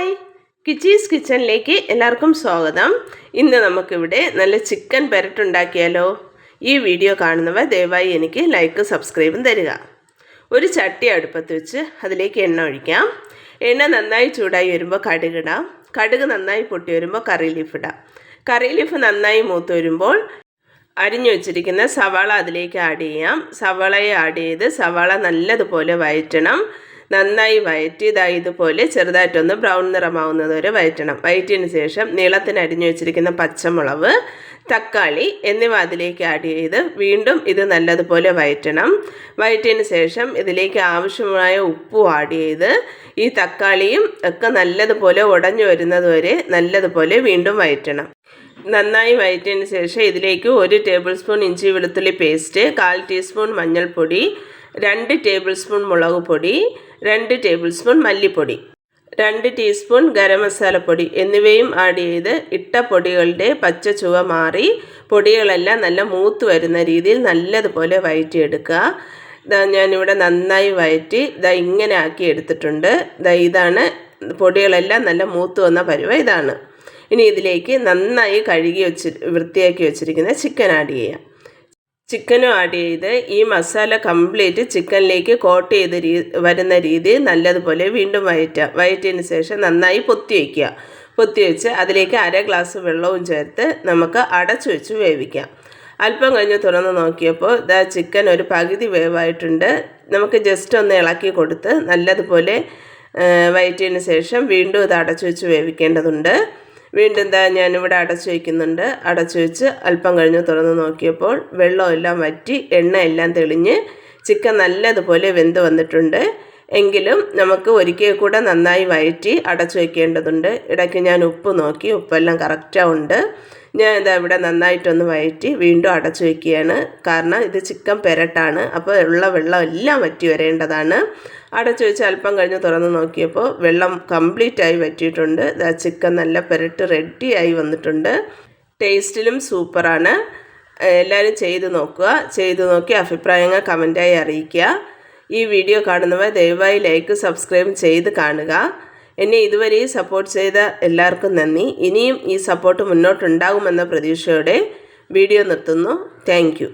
Hi കിച്ചീസ് കിച്ചണിലേക്ക് എല്ലാവർക്കും സ്വാഗതം. ഇന്ന് നമുക്കിവിടെ നല്ല ചിക്കൻ പെരട്ടുണ്ടാക്കിയാലോ? ഈ വീഡിയോ കാണുന്നവ ദയവായി എനിക്ക് ലൈക്ക് സബ്സ്ക്രൈബും തരിക. ഒരു ചട്ടി അടുപ്പത്ത് വെച്ച് അതിലേക്ക് എണ്ണ ഒഴിക്കാം. എണ്ണ നന്നായി ചൂടായി വരുമ്പോൾ കടുകിടാം കടുക് നന്നായി പൊട്ടി വരുമ്പോൾ കറി ലീഫ് ഇടാം. കറി ലീഫ് നന്നായി മൂത്ത് വരുമ്പോൾ അരിഞ്ഞു വെച്ചിരിക്കുന്ന സവാള അതിലേക്ക് ആഡ് ചെയ്യാം. സവാളയെ ആഡ് ചെയ്ത് സവാള നല്ലതുപോലെ വയറ്റണം. നന്നായി വയറ്റി ഇതാ ഇതുപോലെ ചെറുതായിട്ടൊന്ന് ബ്രൗൺ നിറമാവുന്നത് വരെ വയറ്റണം. വയറ്റിയതിന് ശേഷം നീളത്തിന് അരിഞ്ഞു വെച്ചിരിക്കുന്ന പച്ചമുളക് തക്കാളി എന്നിവ അതിലേക്ക് ആഡ് ചെയ്ത് വീണ്ടും ഇത് നല്ലതുപോലെ വയറ്റണം. വയറ്റിയതിന് ശേഷം ഇതിലേക്ക് ആവശ്യമായ ഉപ്പും ആഡ് ചെയ്ത് ഈ തക്കാളിയും ഒക്കെ നല്ലതുപോലെ ഉടഞ്ഞു വരുന്നതുവരെ നല്ലതുപോലെ വീണ്ടും വയറ്റണം. നന്നായി വയറ്റിയതിന് ശേഷം ഇതിലേക്ക് ഒരു ടേബിൾ സ്പൂൺ ഇഞ്ചി വെളുത്തുള്ളി പേസ്റ്റ് കാൽ ടീസ്പൂൺ മഞ്ഞൾപ്പൊടി രണ്ട് ടേബിൾ സ്പൂൺ മുളക് പൊടി രണ്ട് ടേബിൾ സ്പൂൺ മല്ലിപ്പൊടി രണ്ട് ടീസ്പൂൺ ഗരം മസാലപ്പൊടി എന്നിവയും ആഡ് ചെയ്ത് ഇട്ട പൊടികളുടെ പച്ച ചുവ മാറി പൊടികളെല്ലാം നല്ല മൂത്ത് വരുന്ന രീതിയിൽ നല്ലതുപോലെ വയറ്റിയെടുക്കുക. ഇതാ ഞാനിവിടെ നന്നായി വയറ്റി ഇതാ ഇങ്ങനെ ആക്കി എടുത്തിട്ടുണ്ട്. ഇതാ ഇതാണ് പൊടികളെല്ലാം നല്ല മൂത്ത് വന്ന പരുവ ഇതാണ്. ഇനി ഇതിലേക്ക് നന്നായി കഴുകി വെച്ച് വൃത്തിയാക്കി വെച്ചിരിക്കുന്ന ചിക്കൻ ആഡ് ചെയ്യാം. ചിക്കനും ആഡ് ചെയ്ത് ഈ മസാല കംപ്ലീറ്റ് ചിക്കനിലേക്ക് കോട്ട് ചെയ്ത് രീ വരുന്ന രീതിയിൽ നല്ലതുപോലെ വീണ്ടും വയറ്റുക വയറ്റിയതിന് ശേഷം നന്നായി പൊത്തി വയ്ക്കുക. പൊത്തി വെച്ച് അതിലേക്ക് അര ഗ്ലാസ് വെള്ളവും ചേർത്ത് നമുക്ക് അടച്ചു വെച്ച് വേവിക്കാം. അല്പം കഴിഞ്ഞ് തുറന്ന് നോക്കിയപ്പോൾ ഇതാ ചിക്കൻ ഒരു പകുതി വേവായിട്ടുണ്ട്. നമുക്ക് ജസ്റ്റ് ഒന്ന് ഇളക്കി കൊടുത്ത് നല്ലതുപോലെ വയറ്റിയതിന് ശേഷം വീണ്ടും ഇത് അടച്ചു വെച്ച് വേവിക്കേണ്ടതുണ്ട്. വീണ്ടും എന്താ ഞാനിവിടെ അടച്ചു വയ്ക്കുന്നുണ്ട് അടച്ചു വെച്ച് അല്പം കഴിഞ്ഞ് തുറന്ന് നോക്കിയപ്പോൾ വെള്ളമെല്ലാം വറ്റി എണ്ണയെല്ലാം തെളിഞ്ഞ് ചിക്കൻ നല്ലതുപോലെ വെന്ത് വന്നിട്ടുണ്ട്. എങ്കിലും നമുക്ക് ഒരിക്കൽ കൂടെ നന്നായി വയറ്റി അടച്ചു വയ്ക്കേണ്ടതുണ്ട് ഇടയ്ക്ക് ഞാൻ ഉപ്പ് നോക്കി ഉപ്പെല്ലാം കറക്റ്റാണ് ഞാൻ ഇതാ ഇവിടെ നന്നായിട്ടൊന്ന് വയറ്റി വീണ്ടും അടച്ചു വയ്ക്കുകയാണ് കാരണം ഇത് ചിക്കൻ പെരട്ടാണ് അപ്പോൾ ഉള്ള വെള്ളം എല്ലാം വറ്റി വരേണ്ടതാണ്. അടച്ചു വെച്ച് അല്പം കഴിഞ്ഞ് തുറന്ന് നോക്കിയപ്പോൾ വെള്ളം കംപ്ലീറ്റ് ആയി വറ്റിയിട്ടുണ്ട്. ചിക്കൻ നല്ല പെരട്ട് റെഡിയായി വന്നിട്ടുണ്ട്. ടേസ്റ്റിലും സൂപ്പറാണ്. എല്ലാവരും ചെയ്ത് നോക്കുക. ചെയ്ത് നോക്കി അഭിപ്രായങ്ങൾ കമന്റായി അറിയിക്കുക. ഈ വീഡിയോ കാണുന്നവർ ദയവായി ലൈക്ക് സബ്സ്ക്രൈബ് ചെയ്ത് കാണുക. എന്നെ ഇതുവരെയും സപ്പോർട്ട് ചെയ്ത എല്ലാവർക്കും നന്ദി. ഇനിയും ഈ സപ്പോർട്ട് മുന്നോട്ടുണ്ടാകുമെന്ന പ്രതീക്ഷയോടെ വീഡിയോ നിർത്തുന്നു. താങ്ക്